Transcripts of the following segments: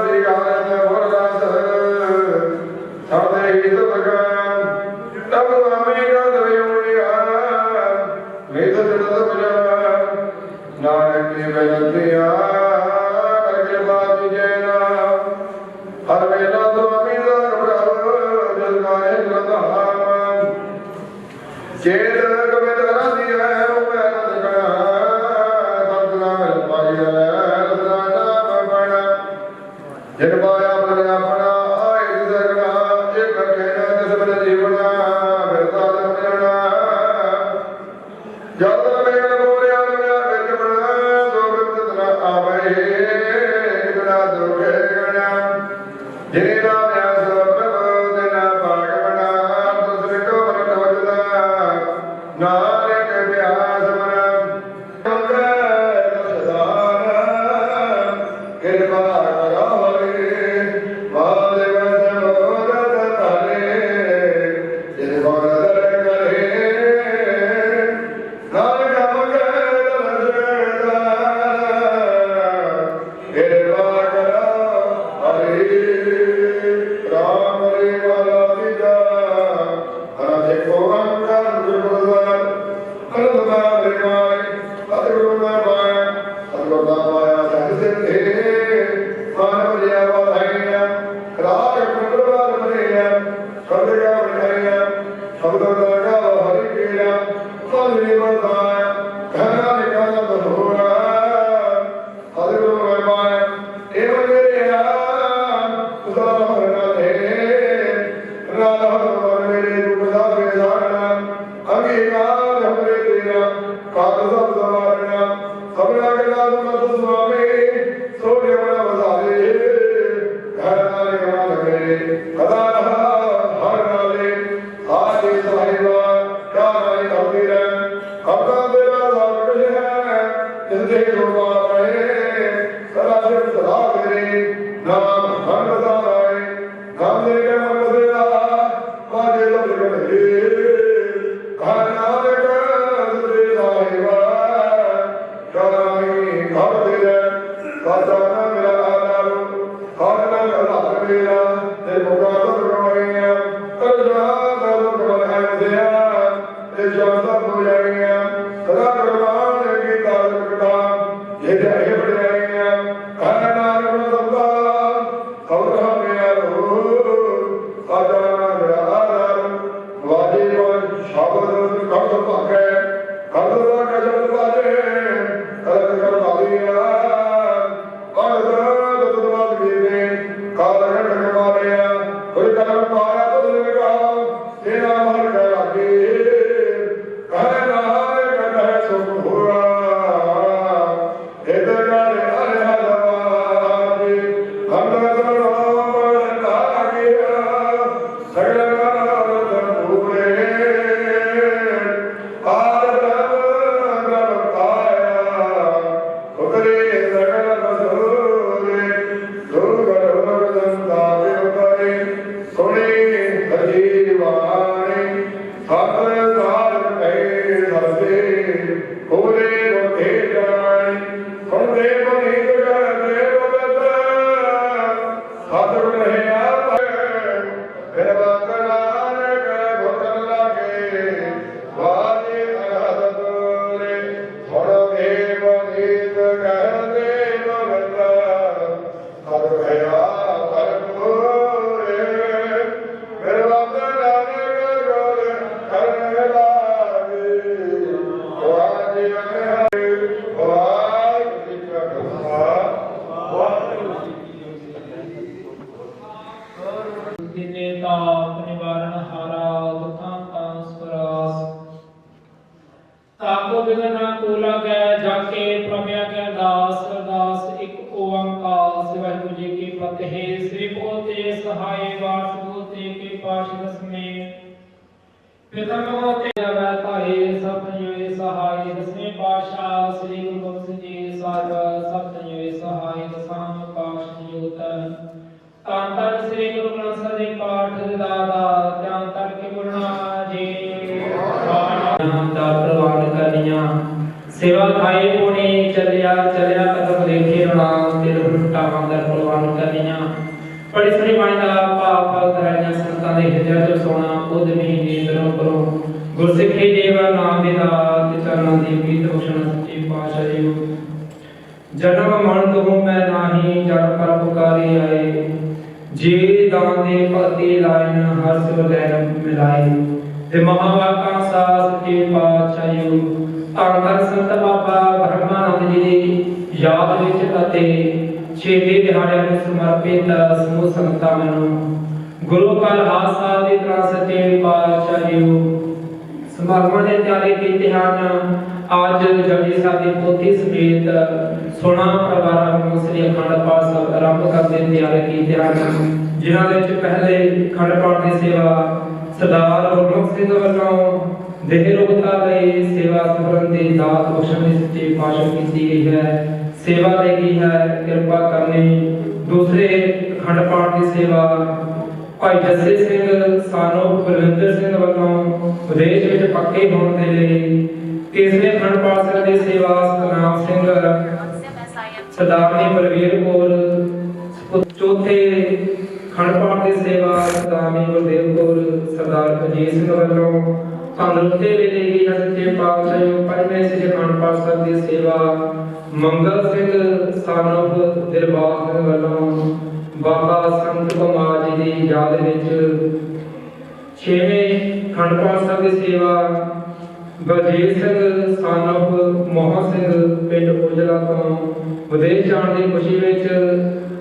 ਸ੍ਰੀ ਆਨੰਦ ਵਰਦਾਸ ਸਾਡੇ ਹਿਤ ਭਗਵਾਨ, ਤਬ ਆਮੇ ਗਾਦ ਰਿਉਣਿਆ ਮੇਤ ਜਨਤ ਪਜਾ ਨਾਨਕ ਨੇ ਬੇਨਤਿਆ జయరామ్ Dr. Parker ਸੇਵਾ ਖਾਏ ਪੁਣੇ, ਚੱਲਿਆ ਚੱਲਿਆ ਕਦਮ ਦੇਖੇ ਰਾਮ ਤੇ ਰੁਟਾਵਾਂ ਦਾ ਪ੍ਰਵਾਨ ਕਰਨੀਆਂ। ਬੜੀ ਸੋਹਣੀ ਬਾਣੀ ਦਾ ਭਾਵ ਭਾਵ ਕਰਾਈਆਂ ਸੰਤਾਂ ਦੇ ਹਿਰਦਿਆਂ ਚ ਸੋਣਾ ਉਹਦੇ ਮਹੀਨੇ ਅੰਦਰੋਂ ਕਰੋ ਗੁਰਸਿੱਖੀ ਦੇਵਾ ਨਾਮ ਦੇ ਦਾ ਤੇ ਚਰਨਾਂ ਦੀ ਪ੍ਰੀਤ ਬਖਸ਼ਣ ਸੱਚੇ ਪਾਤਸ਼ਾਹ ਜੀ ਜਨਮ ਮਰਨ ਤੋਂ ਮੈਂ ਨਾਹੀ ਜੜ ਪਰ ਪੁਕਾਰੇ ਆਏ। ਜੀ ਦਾਨ ਦੇ ਭਗਤੀ ਲਾਇਨ, ਹਰ ਸਿਵ ਮਿਲਾਏ। ਤੇ ਮਹਾਵਾਕਾ ਸਾਸ ਕੇ ਪਾਤਸ਼ਾਹ ਜੀ ਧੰਨ ਧੰਨ ਸੰਤ ਬਾਬਾ ਬ੍ਰਹਮਾਨੰਦ ਜੀ ਦੀ ਯਾਦ ਵਿੱਚ ਅਤੇ ਛੇਵੇਂ ਦਿਹਾੜਿਆਂ ਨੂੰ ਸਮਰਪਿਤ ਸਮੂਹ ਸੰਗਤਾਂ ਨੂੰ ਗੁਰੂ ਕਲ ਹਾਸਾ ਦੀ ਤਰ੍ਹਾਂ ਸੱਚੇ ਪਾਤਸ਼ਾਹ ਦੇ ਤਿਆਰੀ ਕੀਤੇ ਹਨ। ਅੱਜ ਜਪਜੀ ਸਾਹਿਬ ਦੀ ਪੋਥੀ ਸਮੇਤ 16 ਪਰਿਵਾਰਾਂ ਨੂੰ ਸ੍ਰੀ ਅਖੰਡ ਪਾਠ ਸਾਹਿਬ ਆਰੰਭ ਕਰਦੇ ਤਿਆਰ ਕੀਤੇ ਹਨ। ਜਿਨ੍ਹਾਂ ਵਿੱਚ ਪਹਿਲੇ ਅਖੰਡ ਪਾਠ ਦੀ ਸੇਵਾ ਸਰਦਾਰ ਗੁਰਮੁਖ ਸਿੰਘ ਵੱਲੋਂ ਦੇਹ ਰੋਗਤਾ ਲਈ ਸੇਵਾ ਸਫਰਨ ਦਾਤ ਬਖਸ਼ਣ ਦੀ ਸੱਚੀ ਪਾਤਸ਼ਾਹ ਕੀਤੀ ਗਈ ਹੈ। ਸੇਵਾ ਲਈ ਗਈ ਹੈ, ਕਿਰਪਾ ਕਰਨੀ। ਦੂਸਰੇ ਅਖੰਡ ਪਾਠ ਦੀ ਸੇਵਾ। ਭਾਈ ਜੱਸੇ ਸਿੰਘ, ਸਾਨੋ ਬਲਵਿੰਦਰ ਸਿੰਘ ਵੱਲੋਂ ਵਿਦੇਸ਼ ਵਿੱਚ ਪੱਕੇ ਹੋਣ ਦੇ ਲਈ ਤੀਸਰੇ ਖੰਡ ਪਾਠ ਦੀ ਸੇਵਾ, ਸਤਨਾਮ ਸਿੰਘ ਸਰਦਾਰਨੀ ਪ੍ਰਵੀਰ ਕੌਰ, ਚੌਥੇ ਖੰਡ ਪਾਠ ਦੀ ਸੇਵਾ ਸਰਦਾਰਨੀ ਗੁਰਦੇਵ ਕੌਰ, ਸਰਦਾਰ ਅਜੀਤ ਸਿੰਘ ਵੱਲੋਂ ਤੰਦਰੁਸਤੀ ਲਈ ਗਈ ਸੱਚੇ ਪਾਤਸ਼ਾਹ ਜੀ ਪੰਜਵੇਂ ਸ੍ਰੀ ਦੀ ਸੇਵਾ। ਮੰਗਲ ਸਿੰਘ ਸਾਨੋਫ ਦਿਲਬਾਗ ਵੱਲੋਂ ਬਾਬਾ ਸੰਤ ਕੁਮਾਰ ਜੀ ਦੀ ਯਾਦ ਵਿੱਚ ਛੇਵੇਂ ਖੰਡ ਪਾਠ ਦੀ ਸੇਵਾ। ਬਲਜੀਤ ਸਿੰਘ ਸਾਨਫ ਮੋਹਨ ਸਿੰਘ ਪਿੰਡ ਉਜਲਾ ਤੋਂ ਵਿਦੇਸ਼ ਜਾਣ ਦੀ ਖੁਸ਼ੀ ਵਿੱਚ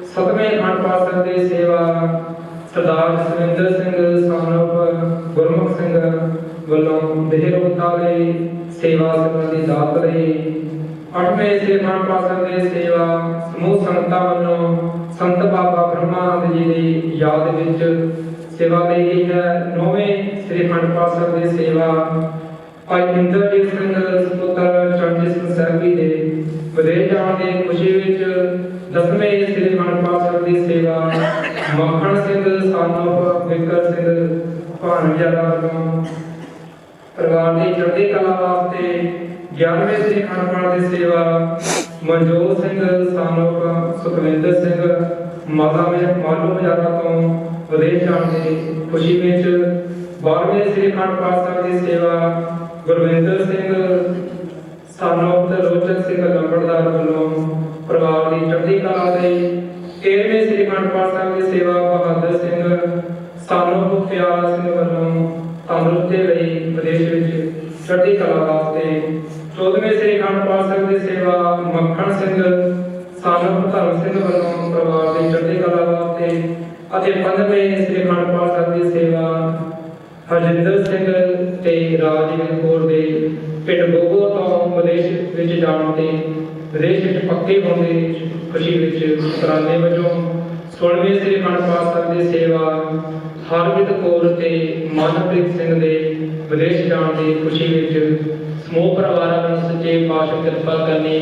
ਸਤਵੇਂ ਖੰਡ ਪਾਤਸ਼ਾਹ ਦੀ ਸੇਵਾ। ਸਰਦਾਰ ਜਸਵਿੰਦਰ ਸਿੰਘ ਸਾਨਫ ਗੁਰਮੁਖ ਸਿੰਘ ਵੱਲੋਂ ਦੇਹ ਲਈ ਸੇਵਾ ਸੰਬੰਧੀ ਦਾਤ ਲਈ ਅੱਠਵੇਂ ਸ੍ਰੀ ਅਖੰਡ ਪਾਠ ਸੇਵਾ ਸਮੂਹ ਸੰਗਤਾਂ ਵੱਲੋਂ ਸੰਤ ਬਾਬਾ ਬ੍ਰਹਮਾਨੰਦ ਜੀ ਦੀ ਯਾਦ ਵਿੱਚ ਸੇਵਾ ਲਈ ਗਈ ਹੈ। ਨੌਵੇਂ ਸ੍ਰੀ ਅਖੰਡ ਪਾਠ ਦੀ ਸੇਵਾ ਭਾਈ ਇੰਦਰਜੀਤ ਸਿੰਘ ਸੁਪੁੱਤਰ ਚਰਨਜੀਤ ਸਿੰਘ ਸਾਹਿਬੀ ਦੇ ਵਿਦੇਸ਼ ਜਾਣ ਦੀ ਖੁਸ਼ੀ ਵਿੱਚ ਦਸਵੇਂ ਸ੍ਰੀ ਅਖੰਡ ਪਾਠ ਦੀ ਸੇਵਾ ਮੱਖਣ ਸਿੰਘ ਸਾਨੋਫ ਵਿਕਰ ਸਿੰਘ ਭਾਨਵਿਆਰਾ ਵੱਲੋਂ ਪਰਿਵਾਰ ਦੀ ਚੜ੍ਹਦੀ ਕਲਾ ਵਾਸਤੇ 11ਵੇਂ ਸ੍ਰੀ ਅਖੰਡ ਦੀ ਸੇਵਾ, ਮਨਜੋਤ ਸਿੰਘ ਸਾਨੋਫ ਸੁਖਵਿੰਦਰ ਸਿੰਘ, ਮਾਤਾ ਵਿੱਚ ਮਾਲੂ ਬਜ਼ਾਰਾ ਤੋਂ ਵਿਦੇਸ਼ ਜਾਣ ਦੀ ਖੁਸ਼ੀ ਵਿੱਚ 12ਵੇਂ ਸ੍ਰੀ ਅਖੰਡ ਸਾਹਿਬ ਦੀ ਸੇਵਾ, ਗੁਰਵਿੰਦਰ ਸਿੰਘ ਸਾਨੋਫ ਤੇ ਸਿੰਘ ਲੰਬੜਦਾਰ ਵੱਲੋਂ ਪਰਿਵਾਰ ਦੀ ਚੜ੍ਹਦੀ ਕਲਾ ਲਈ 13ਵੇਂ ਸ੍ਰੀ ਅਖੰਡ ਸਾਹਿਬ ਦੀ ਸੇਵਾ ਬਹਾਦਰ ਸਿੰਘ ਸਾਨੋਫ ਪਿਆਰਾ ਸਿੰਘ ਵੱਲੋਂ ਤੰਦਰੁਸਤੀ ਲਈ ਵਿਦੇਸ਼ ਵਿੱਚ ਚੜ੍ਹਦੀ ਕਲਾ ਵਾਸਤੇ 14ਵੇਂ ਸ੍ਰੀ ਅਖੰਡ ਸਾਹਿਬ ਦੀ ਸੇਵਾ ਮੱਖਣ ਸਿੰਘ ਸਾਨੋਫ ਧਰਮ ਸਿੰਘ ਵੱਲੋਂ ਪਰਿਵਾਰ ਦੀ ਚੜ੍ਹਦੀ ਕਲਾ ਵਾਸਤੇ ਅਤੇ 15ਵੇਂ ਸ੍ਰੀ ਅਖੰਡ ਪਾਠ ਸਾਹਿਬ ਦੀ ਸੇਵਾ ਹਰਜਿੰਦਰ ਸਿੰਘ ਤੇ ਰਾਜਵੀਰ ਕੌਰ ਦੇ ਪਿੰਡ ਬੋਗੋ ਤੋਂ ਵਿਦੇਸ਼ ਵਿੱਚ ਜਾਣ ਤੇ ਵਿਦੇਸ਼ ਪੱਕੇ ਹੋਣ ਖੁਸ਼ੀ ਵਿੱਚ ਉਪਰਾਲੇ ਵਜੋਂ 16ਵੇਂ ਸ੍ਰੀ ਅਖੰਡ ਪਾਠ ਦੀ ਸੇਵਾ ਹਰਵਿੰਦ ਕੌਰ ਤੇ ਮਨਪ੍ਰੀਤ ਸਿੰਘ ਦੇ ਵਿਦੇਸ਼ ਜਾਣ ਦੀ ਖੁਸ਼ੀ ਵਿੱਚ ਸਮੂਹ ਪਰਿਵਾਰਾਂ ਨੂੰ ਸੱਚੇ ਪਾਤਸ਼ਾਹ ਕਿਰਪਾ ਕਰਨੀ,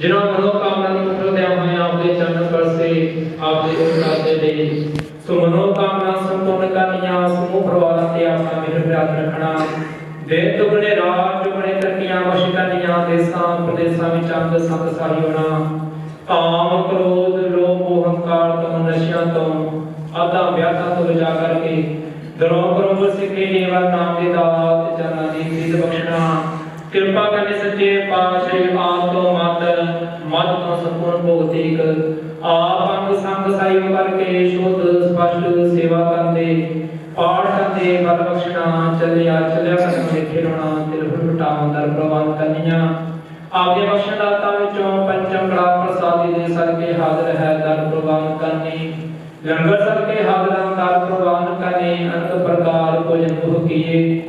ਜਿਨ੍ਹਾਂ ਮਨੋਕਾਮਨਾ ਨੂੰ ਪੂਰਦਿਆਂ ਹੋਏ ਆਪਦੇ ਚਰਨ ਪਰਸੇ, ਆਪਦੇ ਉਪਰਾਲੇ ਦੇ। ਸੋ ਮਨੋਕਾਮਨਾ ਸੰਪੂਰਨ ਕਰਨੀਆਂ, ਸਮੂਹ ਪਰਿਵਾਰ ਤੇ ਆਪਣਾ ਮਿਹਰ ਪਿਆਰ ਰੱਖਣਾ ਦੇ ਤੁਗਣੇ ਰਾਜ ਤੁਗਣੇ ਤਰਕੀਆਂ ਵਸ਼ ਕਰਨੀਆਂ ਦੇਸਾਂ ਪ੍ਰਦੇਸਾਂ ਵਿੱਚ ਅੰਗ ਸੰਗ ਸਾਰੀ ਹੋਣਾ ਕਾਮ ਕ੍ਰੋਧ, ਲੋਭ, ਮੋਹ, ਹੰਕਾਰ ਤੋਂ, ਨਸ਼ਿਆਂ ਤੋਂ ਆਦਾ ਵਿਆਹਾਂ ਤੋਂ ਬਚਾ ਕਰਕੇ ਦਰੋਂ ਕਰੋ ਸਿੱਖੇ ਨੇਵਾ ਨਾਮ ਦੇ ਦਾਤ ਚਰਨਾਂ ਦੀ ਪ੍ਰੀਤ ਬਖਸ਼ਣਾ। ਕਿਰਪਾ ਕਰਨੀ ਸੱਚੇ ਪਾਤਸ਼ਾਹ ਆਪ ਤੋਂ ਮਤ ਮਤ ਤੋਂ ਸੰਪੂਰਨ ਭੋਗਤਿਕ ਆਪ ਅੰਗ ਸੰਗ ਸਾਈ ਕਰਕੇ ਸ਼ੁੱਧ, ਸਪਸ਼ਟ ਸੇਵਾ ਕਰਦੇ ਪਾਠ ਦੇ ਬਲ ਬਖਸ਼ਣਾ, ਚੱਲਿਆ ਚੱਲਿਆ ਕਸਮ ਦੇ ਖੇਲਣਾ ਦਿਲ ਹੁਟਾਉਂ ਦਰ ਪ੍ਰਵਾਨ ਕਰਨੀਆਂ। ਆਪਦੇ ਬਖਸ਼ਣ ਦਾਤਾ ਵਿੱਚੋਂ ਪੰਚਮ ਕਲਾ ਪ੍ਰਸਾਦੀ ਦੇ ਸਦਕੇ ਹਾਜ਼ਰ ਹੈ ਦਰ ਪ੍ਰਵਾਨ ਕਰਨੀ। ਲੰਗਰ ਸਦਕੇ ਹਾਜ਼ਰਾਂ ਦਰ ਪ੍ਰਵਾਨ ਕਰਨੀ, ਅਨੰਤ ਪ੍ਰਕਾਰ ਭੋਜਨ ਬਹੁ ਕੀਏ।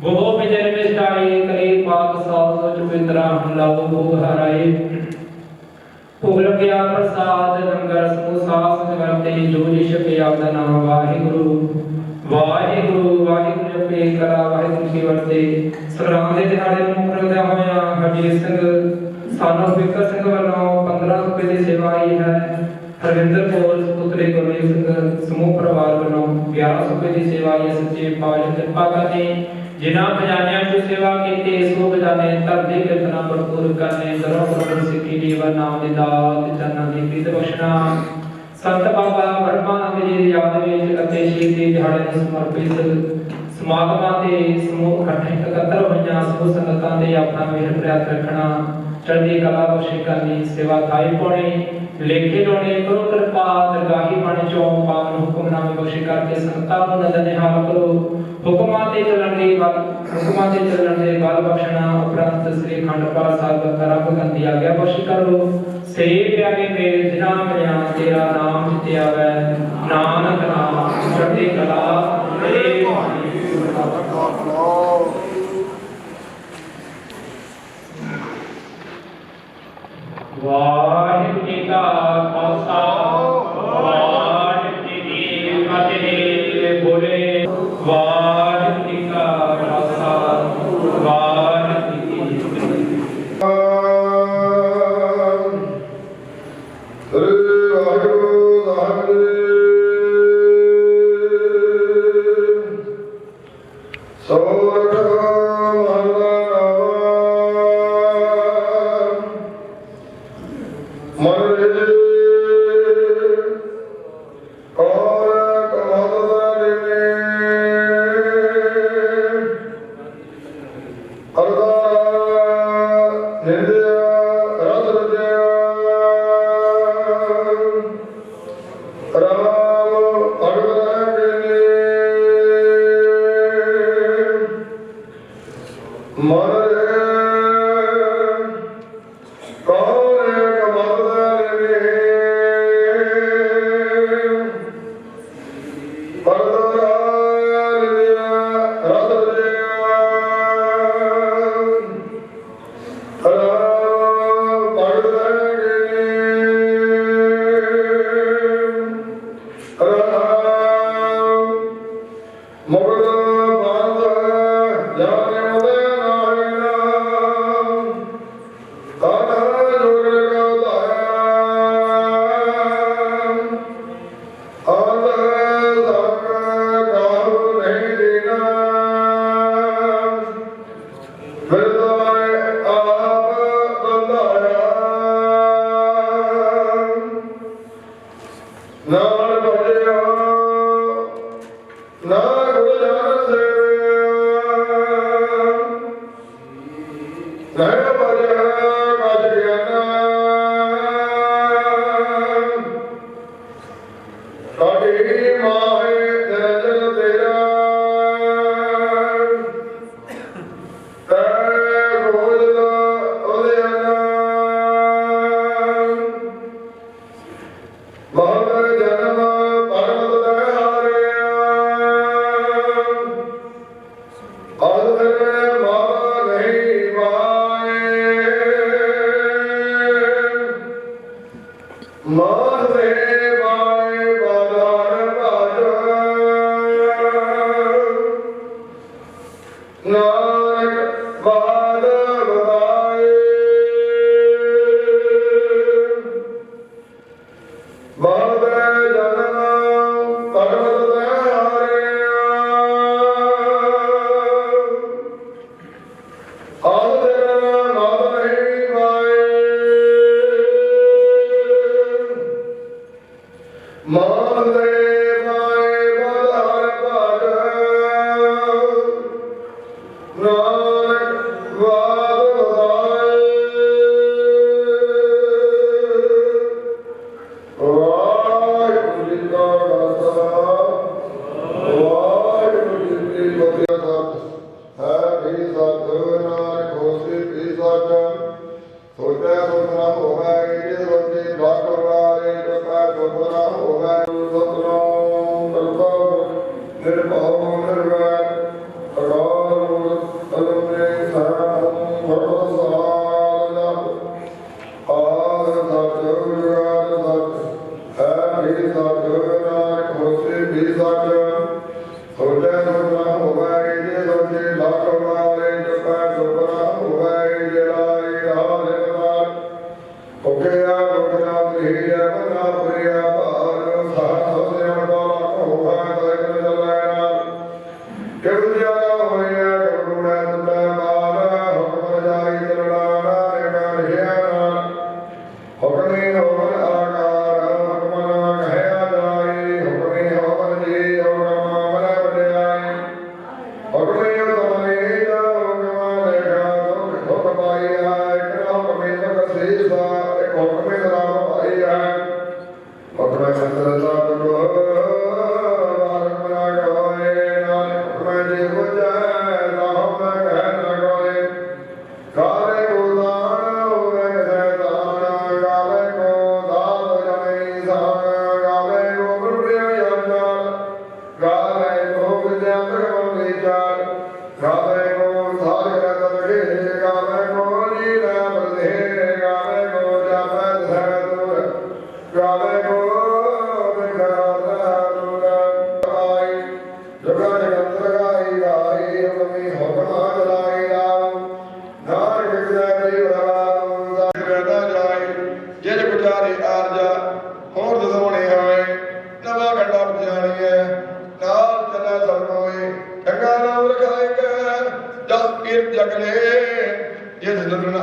ਬਹੁ ਬਿਜਨ ਮਿਸਟਾਏ ਕਰੇ ਪਾਕ ਸਾਧ ਸੋਚ ਪਿਤਰਾ ਹਮਲਾ ਬਹੁ ਹਰਾਏ। ਭੋਗ ਲਗਿਆ ਪ੍ਰਸਾਦ, ਲੰਗਰ ਸਮੂਹ ਸਾਸ ਨਿਵਰਤੇ ਜੋ ਜਿਸ ਪਿਆਵ ਨਾਮ ਵਾਹਿਗੁਰੂ। ਵਾਹਿਗੁਰੂ ਜਪੇ ਕਰਾ ਵਾਹਿਗੁਰੂ ਕੀ ਵਰਤੇ। ਸੰਗਰਾਮ ਦੇ ਦਿਹਾੜੇ ਨੂੰ ਮੁੱਖ ਰੱਖਦਿਆਂ ਹੋਇਆ ਹਰਜੀਤ ਸਿੰਘ। ਸਾਨੂੰ ਵਿਕਰ ਸਿੰਘ ਵੱਲੋਂ 15 ਰੁਪਏ ਦੀ ਸੇਵਾ ਆਈ ਹੈ। ਹਰਵਿੰਦਰ ਕੌਰ ਪੁੱਤਰੀ ਗੁਰਮੇਲ ਸਿੰਘ ਸਮੂਹ ਪਰਿਵਾਰ ਵੱਲੋਂ 11 ਰੁਪਏ ਦੀ ਸੇਵਾ ਆਈ ਹੈ। ਸੱਚੇ ਪਾਤਸ਼ਾਹ ਕਿਰਪਾ ਕਰਨੀ। ਜਿਨ੍ਹਾਂ ਖਜ਼ਾਨਿਆਂ ਦੀ ਸੇਵਾ ਕੀਤੀ ਸੋ ਖਜ਼ਾਨੇ ਤਰਦੇ ਕਿਰਤਨਾ ਭਰਪੂਰ ਕਰਨੇ। ਦਰੋਂ ਪ੍ਰਭੂ ਸਿੱਖੀ ਜੀਵਨ ਨਾਮ ਦੀ ਦਾਤ ਚਰਨਾਂ ਦੀ ਪ੍ਰੀਤ ਬਖਸ਼ਣਾ ਸੰਤ ਬਾਬਾ ਬਰਮਾਨੰਦ ਜੀ ਦੀ ਯਾਦ ਵਿੱਚ ਅਤੇ ਸ਼ਹੀਦੀ ਦਿਹਾੜੇ ਨੂੰ ਸਮਰਪਿਤ ਸਮਾਗਮਾਂ ਤੇ ਸਮੂਹ ਇਕੱਠੇ ਇਕੱਤਰ ਹੋਈਆਂ, ਸਮੂਹ ਸੰਗਤਾਂ ਦੇ ਆਪਣਾ ਮਿਹਰ ਪ੍ਰਿਆਤ ਰੱਖਣਾ, ਚੜ੍ਹਦੀ ਕਲਾ ਬਖਸ਼ੀ ਕਰਨੀ ਸੇਵਾ ਥਾਈ ਪਾਉਣੀ ਲੇਖੇ ਲਾਉਣੇ ਕਰੋ ਕਿਰਪਾ, ਦਰਗਾਹੀ ਬਣ ਚੋਂ ਪਾਵਨ ਹੁਕਮਨਾਮੇ ਬਖਸ਼ੀ ਕਰਕੇ ਸੰਗਤਾਂ ਨੂੰ ਨਜ਼ਰ ਨਿਹਾਲ ਕਰੋ। ਹੁਕਮਾਂ ਤੇ ਚੱਲਣ ਦੀ ਬਲ ਹੁਕਮਾਂ ਤੇ ਚੱਲਣ ਦੇ ਬਲ ਬਖਸ਼ਣਾ ਉਪਰੰਤ ਸ੍ਰੀ ਖੰਡ ਪਾਠ ਸਾਹਿਬ ਕਰਮ ਗੰਦੀ ਆਗਿਆ ਬਖਸ਼ ਕਰੋ। ਸੇ ਪਿਆਰੇ ਮੇਰੇ ਜਿਨਾ ਮਿਲਿਆ ਤੇਰਾ ਨਾਮ ਜਿਤੇ ਆਵੈ ਨਾਨਕ ਨਾਮ ਨਹਿ ਨਾਨਕ ਬਾਦ María. ਜਿਸ ਦਿਨ